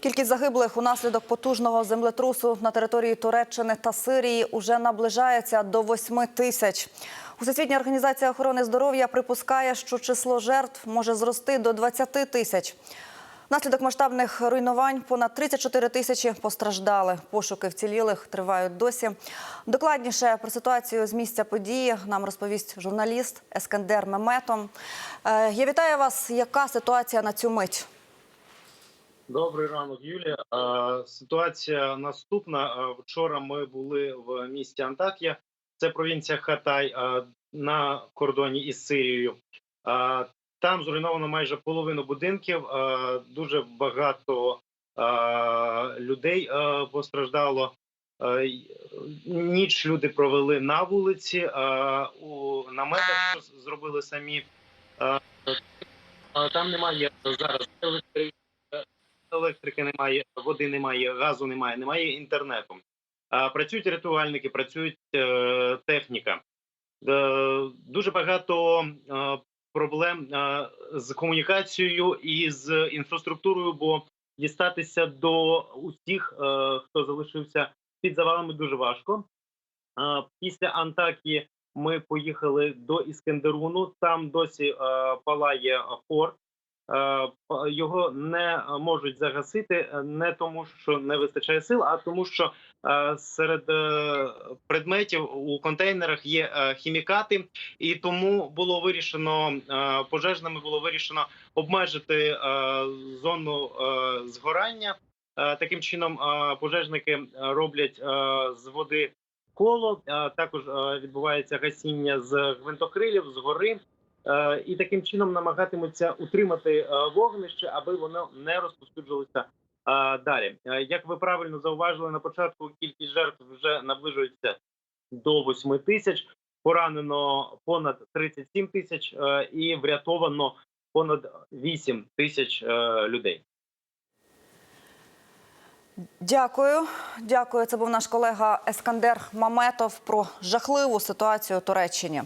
Кількість загиблих унаслідок потужного землетрусу на території Туреччини та Сирії уже наближається до 8 тисяч. Усесвітня організація охорони здоров'я припускає, що число жертв може зрости до 20 тисяч. Внаслідок масштабних руйнувань понад 34 тисячі постраждали. Пошуки вцілілих тривають досі. Докладніше про ситуацію з місця події нам розповість журналіст Ескандер Меметом. Е, Я вітаю вас. Яка ситуація на цю мить? Добрий ранок, Юлія. Ситуація наступна. Вчора ми були в місті Антакія, це провінція Хатай на кордоні із Сирією. Там зруйновано майже половину будинків. Дуже багато людей постраждало. Ніч люди провели на вулиці у наметах, зробили самі. Там немає зараз електрики електрики немає, води немає, газу немає, немає інтернету. Працюють рятувальники, працюють е, техніка. Е, дуже багато е, проблем з комунікацією і з інфраструктурою, бо дістатися до усіх, хто залишився під завалами, дуже важко. Після Антакії ми поїхали до Іскендеруну. Там досі палає форт. Е, його не можуть загасити е, не тому, що не вистачає сил, а тому, що е, серед е, предметів у контейнерах є е, хімікати, і тому було вирішено е, пожежними було вирішено обмежити е, зону е, згорання. Е, Таким чином, е, пожежники роблять е, з води коло. е, Також е, відбувається гасіння з гвинтокрилів згори. Е, і таким чином намагатимуться утримати е, вогнище, аби воно не розповсюджувалося е, далі. Е, Як ви правильно зауважили на початку, кількість жертв вже наближується до 8 тисяч. Поранено понад 37 тисяч е, і врятовано понад 8 тисяч е, людей. Дякую. Дякую. Це був наш колега Ескандер Маметов про жахливу ситуацію у Туреччині.